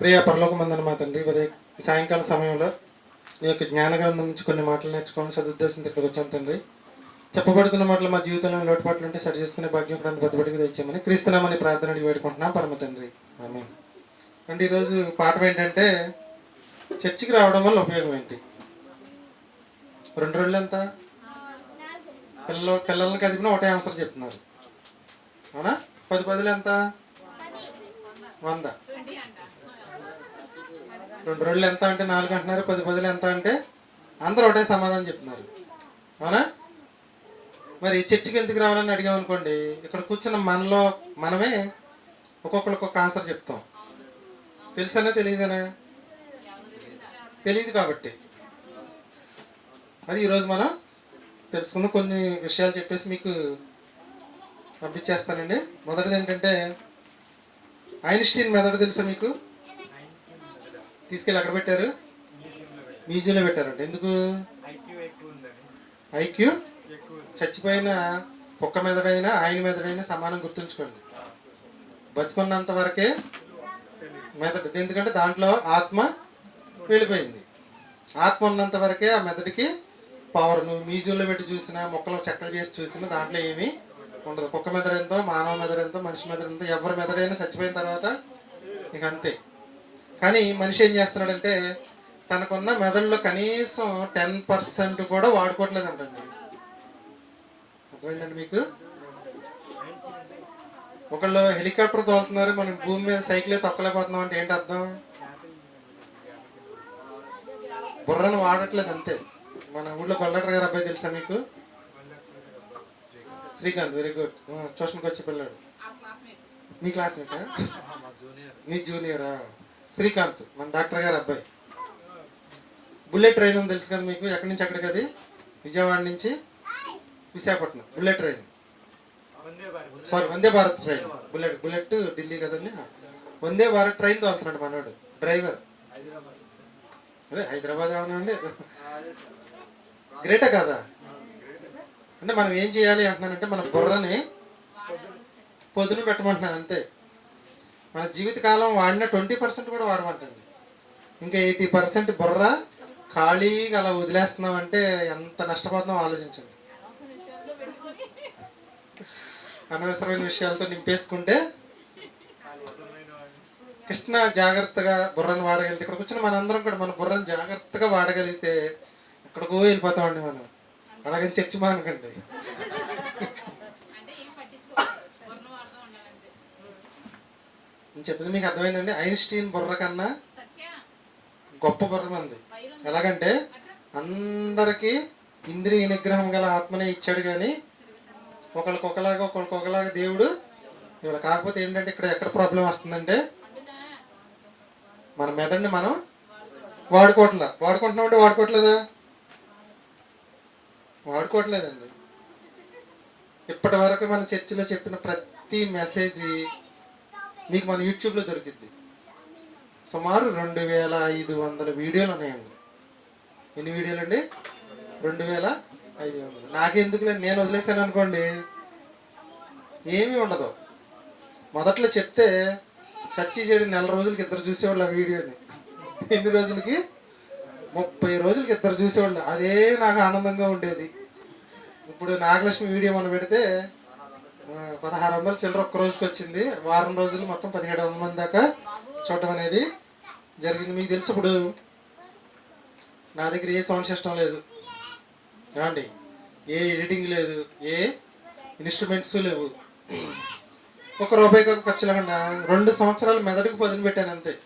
ప్రియ పరలోకమందన మా తండ్రి ఉదయ సాయంకాల సమయంలో నీ యొక్క జ్ఞానగ్రంథం నుంచి కొన్ని మాటలు నేర్చుకోవాలని సదుద్దేశంతో ఇక్కడికి వచ్చాం తండ్రి. చెప్పబడుతున్న మాటలు మా జీవితంలో లోటుపాట్లు ఉంటే సరి చేసుకునే భాగ్యం కూడా బతుబడికి తెచ్చామని క్రీస్తున్నామని ప్రార్థన అడిగి వేడుకుంటున్నాం. పరమ తండ్రి. ఆమె అంటే ఈరోజు పాఠం ఏంటంటే చర్చికి రావడం వల్ల ఉపయోగం ఏంటి? రెండు రోజులు ఎంత? పిల్లలు పిల్లలకి అదిగిన ఒకటే ఆన్సర్ చెప్తున్నారు. అవునా? పది పదులు ఎంత? వంద. రెండు రోజులు ఎంత అంటే నాలుగు అంటున్నారు పది పదులు ఎంత అంటే అందరూ ఒకటే సమాధానం చెప్తున్నారు. అవునా? మరి చర్చికి ఎందుకు రావాలని అడిగాం అనుకోండి ఇక్కడ కూర్చున్న మనలో మనమే ఒక్కొక్కరికి ఒక ఆన్సర్ చెప్తాం. తెలుసనే తెలియదనే? తెలియదు కాబట్టి. అది ఈరోజు మనం తెలుసుకున్న కొన్ని విషయాలు చెప్పేసి మీకు పంపించేస్తానండి. మొదటిది ఏంటంటే ఐన్స్టీన్ మెదడు తెలుసా మీకు? తీసుకెళ్ళి అక్కడ పెట్టారు? మ్యూజియంలో పెట్టారంట. ఎందుకు? ఐక్యూ చచ్చిపోయిన కుక్క మెదడైనా ఆయన మెదడైనా సమానం గుర్తుంచుకోండి. బతుకున్నంత వరకే మెదడు ఎందుకంటే దాంట్లో ఆత్మ వెళ్ళిపోయింది. ఆత్మ ఉన్నంత వరకే ఆ మెదడుకి పవర్ నువ్వు మ్యూజియంలో పెట్టి చూసినా మొక్కలు చెక్కలు చేసి చూసినా దాంట్లో ఏమీ ఉండదు. కుక్క మెదడు ఎంతో మానవ మెదడు ఎంతో మనిషి మెదడు ఎంతో ఎవరి మెదడైనా చచ్చిపోయిన తర్వాత ఇక అంతే. కానీ మనిషి ఏం చేస్తున్నాడంటే తనకున్న మెదడులో కనీసం టెన్ పర్సెంట్ కూడా వాడుకోవట్లేదంటండి. అర్థమైందండి మీకు? ఒకళ్ళు హెలికాప్టర్ తోలుతున్నారు మనం భూమి మీద సైకిలే తొక్కలేకపోతున్నాం అంటే ఏంటి అర్థం? బుర్రను వాడట్లేదు అంతే. మన ఊళ్ళో గొల్లటర్ గారు అబ్బాయి తెలుసా మీకు? శ్రీకాంత్ వెరీ గుడ్ ట్యూషన్కి వచ్చే పిల్లాడు. మీ క్లాస్మేట్ మీ జూనియరా? శ్రీకాంత్ మన డాక్టర్ గారు అబ్బాయి. బుల్లెట్ ట్రైన్ ఉంది తెలుసు కదా మీకు? ఎక్కడి నుంచి అక్కడికి అది? విజయవాడ నుంచి Visakhapatnam. Bullet train. Sorry Vande Bharat train. Bullet bullet Delhi కదండి? వందే భారత్ ట్రైన్ తోలుతున్నాడు మనోడు డ్రైవర్. అదే హైదరాబాద్ ఏమన్నా అండి గ్రేటే కదా? అంటే మనం ఏం చేయాలి అంటున్నానంటే మన బుర్రని పొదును పెట్టమంటున్నాను అంతే. మన జీవితకాలం వాడిన ట్వంటీ పర్సెంట్ కూడా వాడమంటండి. ఇంకా ఎయిటీ పర్సెంట్ బుర్ర ఖాళీగా అలా వదిలేస్తున్నాం అంటే ఎంత నష్టపోతున్నాం ఆలోచించండి. అనవసరమైన విషయాలతో నింపేసుకుంటే కృష్ణ జాగ్రత్తగా బుర్రను వాడగలిగితే ఇక్కడ కూర్చొని మనందరం కూడా మన బుర్రను జాగ్రత్తగా వాడగలిగితే ఎక్కడికో వెళ్ళిపోతామండి మనం. అలాగని చర్చి మానకండి అంటే ఏం పట్టించుకోవాలి వర్ణ వాడుతూ ఉండాలంటే నేను చెప్పింది మీకు అర్థమైందండి? ఐన్స్టీన్ బుర్ర కన్నా గొప్ప బుర్ర మంది. ఎలాగంటే అందరికీ ఇంద్రియ నిగ్రహం గల ఆత్మనే ఇచ్చాడు కానీ ఒకరికి ఒకలాగా ఒకరికి ఒకలాగా దేవుడు ఇవాళ కాకపోతే ఏంటంటే ఇక్కడ ఎక్కడ ప్రాబ్లం వస్తుందంటే మన మెదడుని మనం వాడుకోవట్లే. వాడుకుంటున్నామంటే వాడుకోవట్లేదా? వాడుకోవట్లేదండి. ఇప్పటి వరకు మన చర్చిలో చెప్పిన ప్రతి మెసేజ్ మీకు మన యూట్యూబ్లో దొరికిద్ది. సుమారు రెండు వేల ఐదు వందల వీడియోలు ఉన్నాయండి. ఎన్ని వీడియోలు అండి రెండు వేల ఐదు వందలు. నాకెందుకు నేను వదిలేసాను అనుకోండి. ఏమీ ఉండదు. మొదట్లో చెప్తే సచ్చి చెడు నెల రోజులకి ఇద్దరు చూసేవాళ్ళు ఆ వీడియోని. ఎన్ని రోజులకి? ముప్పై రోజులకి ఇద్దరు చూసేవాళ్ళు. అదే నాకు ఆనందంగా ఉండేది. ఇప్పుడు నాగలక్ష్మి వీడియో మనం పెడితే పదహారు వందలు చిల్లర ఒక్క రోజుకి వచ్చింది. వారం రోజులు మొత్తం పదిహేడు వందల మంది దాకా చూడటం అనేది జరిగింది. మీకు తెలుసు ఇప్పుడు నా దగ్గర ఏ సౌండ్ సిస్టమ్ లేదు. ఏమండి? ఏ ఎడిటింగ్ లేదు. ఏ ఇన్స్ట్రుమెంట్స్ లేవు. ఒక రూపాయికి ఒక ఖర్చు లేకుండా రెండు సంవత్సరాలు మెదడుకు పదును పెట్టాను అంతే.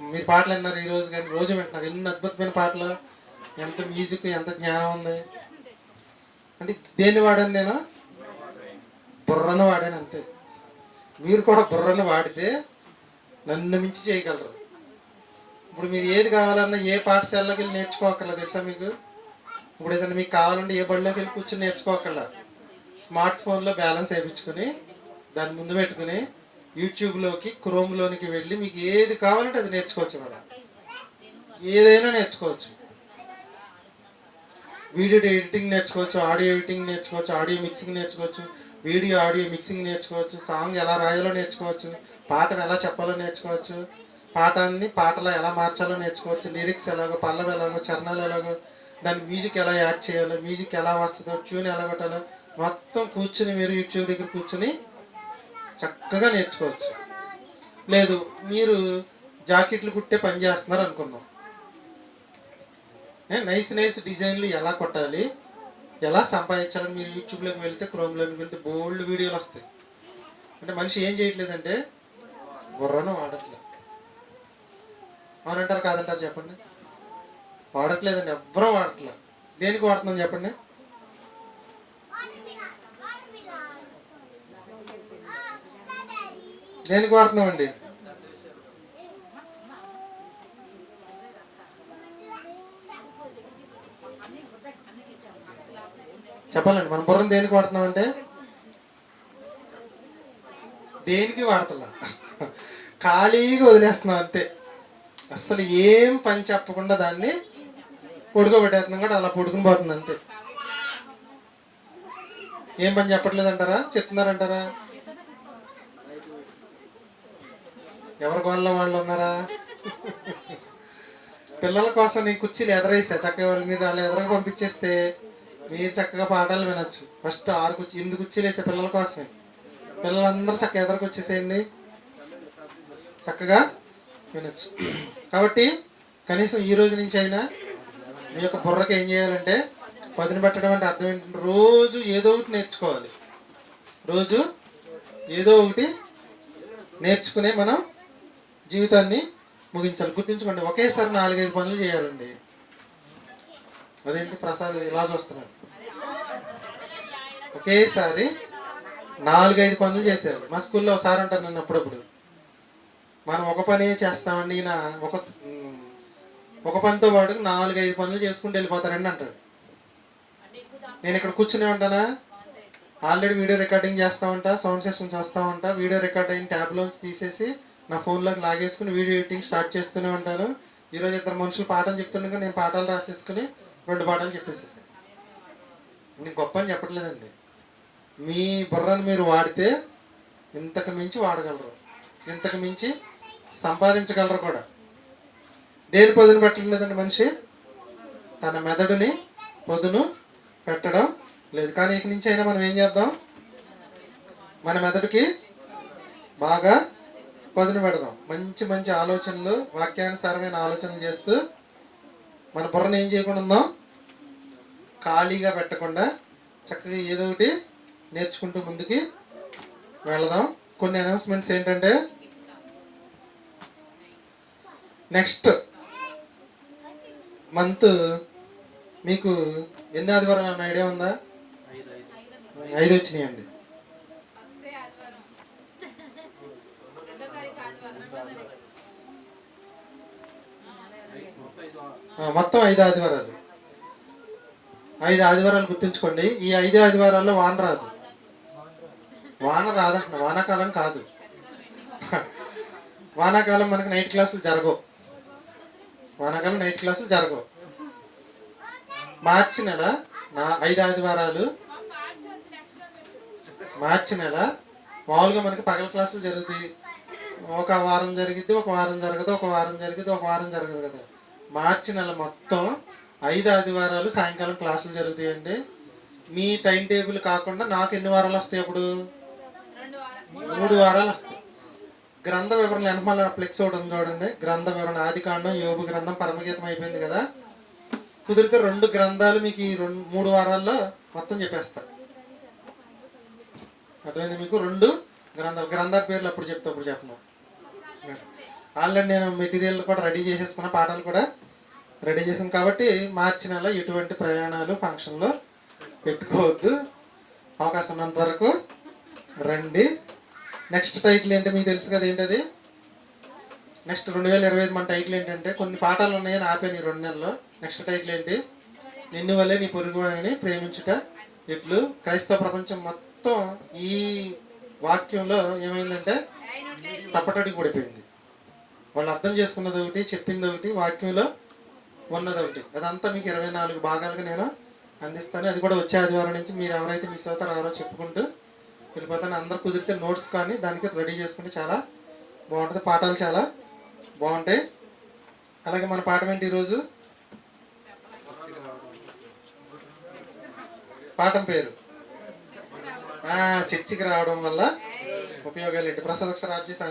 మీరు పాటలు విన్నారు ఈ రోజు కానీ రోజు వింటున్నారు. ఎన్ని అద్భుతమైన పాటలు. ఎంత మ్యూజిక్ ఎంత జ్ఞానం ఉంది. అంటే దేన్ని వాడాను నేను? బుర్రను వాడాను అంతే. మీరు కూడా బుర్రను వాడితే నన్ను మించి చేయగలరు. ఇప్పుడు మీరు ఏది కావాలన్నా ఏ పాఠశాలలోకి వెళ్ళి నేర్చుకోకర్లేదు తెలుసా మీకు? ఇప్పుడు ఏదైనా మీకు కావాలంటే ఏ బడిలోకి వెళ్ళి కూర్చొని నేర్చుకోకర్లా? స్మార్ట్ ఫోన్లో బ్యాలెన్స్ వేయించుకొని దాన్ని ముందు పెట్టుకుని యూట్యూబ్లోకి క్రోమ్లోనికి వెళ్ళి మీకు ఏది కావాలంటే అది నేర్చుకోవచ్చు మేడం. ఏదైనా నేర్చుకోవచ్చు. వీడియో ఎడిటింగ్ నేర్చుకోవచ్చు ఆడియో ఎడిటింగ్ నేర్చుకోవచ్చు ఆడియో మిక్సింగ్ నేర్చుకోవచ్చు వీడియో ఆడియో మిక్సింగ్ నేర్చుకోవచ్చు సాంగ్ ఎలా రాయాలో నేర్చుకోవచ్చు పాటను ఎలా చెప్పాలో నేర్చుకోవచ్చు పాఠాన్ని పాటలో ఎలా మార్చాలో నేర్చుకోవచ్చు లిరిక్స్ ఎలాగో పల్లవి ఎలాగో చరణాలు ఎలాగో దాని మ్యూజిక్ ఎలా యాడ్ చేయాలో మ్యూజిక్ ఎలా వస్తుందో ట్యూన్ ఎలా కొట్టాలో మొత్తం కూర్చుని మీరు యూట్యూబ్ దగ్గర కూర్చుని చక్కగా నేర్చుకోవచ్చు. లేదు మీరు జాకెట్లు కుట్టే పని చేస్తున్నారు అనుకుందాం. ఏ, నైస్ నైస్ డిజైన్లు ఎలా కొట్టాలి? ఎలా సంపాదించాలని మీరు యూట్యూబ్లోకి వెళ్తే క్రోమ్లోకి వెళ్తే బోల్డ్ వీడియోలు వస్తాయి. అంటే మనిషి ఏం చేయట్లేదంటే బుర్రను వాడట్లేదు అవునంటారు కాదంటారు చెప్పండి. వాడట్లేదండి ఎవ్వరూ వాడట్లే. దేనికి వాడుతున్నాం చెప్పండి? దేనికి వాడుతున్నామండి? చెప్పాలండి మన బుర్రను దేనికి వాడుతున్నామంటే? దేనికి వాడతలా? ఖాళీగా వదిలేస్తున్నాం అంతే. అసలు ఏం పని చెప్పకుండా దాన్ని పొడుకోబెట్టేస్తున్నాం కూడా అలా పొడుకుని పోతుంది అంతే. ఏం పని చెప్పట్లేదంటారా? చెప్తున్నారంటారా? ఎవరి వాళ్ళ వాళ్ళు ఉన్నారా? పిల్లల కోసం నీ కుర్చీలు ఎదరేసా? చక్కగా వాళ్ళు మీరు వాళ్ళు ఎదరకు పంపించేస్తే మీరు చక్కగా పాఠాలు వినొచ్చు. ఫస్ట్ ఆరు కుర్చీ ఎనిమిది కుర్చీలు వేసే పిల్లల కోసమే. పిల్లలందరూ చక్కగా ఎదరకు వచ్చేసేయండి. చక్కగా వినొచ్చు. కాబట్టి కనీసం ఈ రోజు నుంచి అయినా మీ యొక్క బుర్రకి ఏం చేయాలంటే పదును పెట్టడం అంటే అర్థం ఏంటంటే రోజు ఏదో ఒకటి నేర్చుకోవాలి. రోజు ఏదో ఒకటి నేర్చుకునే మనం జీవితాన్ని ముగించాలి. గుర్తుంచుకోండి ఒకేసారి నాలుగైదు పనులు చేయాలండి. అదేంటి? ప్రసాద్ ఇలా చూస్తున్నాను ఒకేసారి నాలుగైదు పనులు చేసేది మా స్కూల్లో సార్ అంటారు నన్ను అప్పుడప్పుడు. మనం ఒక పని చేస్తామండి ఈయన ఒక ఒక పనితో పాటు నాలుగైదు పనులు చేసుకుంటూ వెళ్ళిపోతారండి అంటాడు. నేను ఇక్కడ కూర్చునే ఉంటానా? ఆల్రెడీ వీడియో రికార్డింగ్ చేస్తా ఉంటా సౌండ్ సెషన్ చేస్తూ ఉంటా వీడియో రికార్డ్ అయిన ట్యాబ్లోంచి తీసేసి నా ఫోన్లోకి లాగేసుకుని వీడియో ఎడిటింగ్ స్టార్ట్ చేస్తూనే ఉంటాను. ఈరోజు ఇద్దరు మనుషులు పాఠం చెప్తుండగా నేను పాఠాలు రాసేసుకుని రెండు పాఠాలు చెప్పేసేసాను నేను గొప్ప అని చెప్పట్లేదండి. మీ బుర్రను మీరు వాడితే ఇంతకు మించి వాడగలరు. ఇంతకు మించి సంపాదించగలరు కూడా. దేని పొదును పెట్టలేదండి మనిషి. తన మెదడుని పొదును పెట్టడం లేదు. కానీ ఇక నుంచి అయినా మనం ఏం చేద్దాం? మన మెదడుకి బాగా పదును పెడదాం. మంచి మంచి ఆలోచనలు వాక్యానుసారమైన ఆలోచనలు చేస్తూ మన బుర్రను ఏం చేయకుండా ఉందాం? ఖాళీగా పెట్టకుండా చక్కగా ఏదో ఒకటి నేర్చుకుంటూ ముందుకి వెళదాం. కొన్ని అనౌన్స్మెంట్స్ ఏంటంటే నెక్స్ట్ మంత్ మీకు ఎన్ని ఆదివారం అన్న ఐడియా ఉందా? ఐదు వచ్చినాయండి. ఆదివారం మొత్తం ఐదు ఆదివారాలు. ఐదు ఆదివారాలు గుర్తుంచుకోండి. ఈ ఐదు ఆదివారాల్లో వాన రాదు. వాన రాదంట వానాకాలం కాదు. వానాకాలం మనకి నైట్ క్లాసులు జరగవు. వానాకాలం నైట్ క్లాసులు జరగవు. మార్చి నెల నా ఐదు ఆదివారాలు మార్చి నెల మామూలుగా మనకి పగల క్లాసులు జరుగుతాయి. ఒక వారం జరిగిద్ది ఒక వారం జరగదు ఒక వారం జరిగిద్ది ఒక వారం జరగదు కదా. మార్చి నెల మొత్తం ఐదు ఆదివారాలు సాయంకాలం క్లాసులు జరుగుతాయండి. మీ టైం టేబుల్ కాకుండా నాకు ఎన్ని వారాలు వస్తాయి అప్పుడు? మూడు వారాలు వస్తాయి. గ్రంథ వివరణ వెనకమాల ఫ్లెక్స్ ఒకటి ఉంది చూడండి. గ్రంథ వివరణ ఆది కాండం యోగు గ్రంథం పరమగీతం అయిపోయింది కదా. కుదిరితే రెండు గ్రంథాలు మీకు ఈ రెండు మూడు వారాల్లో మొత్తం చెప్పేస్తా. అర్థమైంది మీకు? రెండు గ్రంథాలు. గ్రంథాల పేర్లు అప్పుడు చెప్తా అప్పుడు చెప్పను. ఆల్రెడీ నేను మెటీరియల్ కూడా రెడీ చేసేసుకున్న పాఠాలు కూడా రెడీ చేసాం కాబట్టి మార్చి నెల ఎటువంటి ప్రయాణాలు ఫంక్షన్లు పెట్టుకోవద్దు. అవకాశం ఉన్నంత వరకు రండి. నెక్స్ట్ టైటిల్ ఏంటి మీకు తెలుసు కదా ఏంటది? నెక్స్ట్ రెండు వేల ఇరవై ఐదు మన టైటిల్ ఏంటంటే కొన్ని పాఠాలు ఉన్నాయని ఆపాను ఈ రెండు నెలల్లో నెక్స్ట్ టైటిల్ ఏంటి? నిన్ను వల్లే నీ పొరుగు వారిని ప్రేమించుట ఇట్లు క్రైస్తవ ప్రపంచం మొత్తం ఈ వాక్యంలో ఏమైందంటే ఆయన తప్పటడికి పడిపోయింది. వాళ్ళు అర్థం చేసుకున్నది ఒకటి చెప్పింది ఒకటి వాక్యంలో ఉన్నది ఒకటి అదంతా మీకు ఇరవై నాలుగు భాగాలుగా నేను అందిస్తాను. అది కూడా వచ్చే ఆదివారం నుంచి మీరు ఎవరైతే మిస్ అవుతారో ఎవరో చెప్పుకుంటూ వెళ్ళిపోతాను. అందరు కుదిరితే నోట్స్ కానీ దానికి రెడీ చేసుకుంటే చాలా బాగుంటుంది. పాఠాలు చాలా బాగుంటాయి. అలాగే మన పాఠం ఏంటి ఈరోజు? పాఠం పేరు? చర్చికి రావడం వల్ల ఉపయోగాలు ఏంటి? ప్రసాద్ ఒకసారి ఆఫ్ చేసి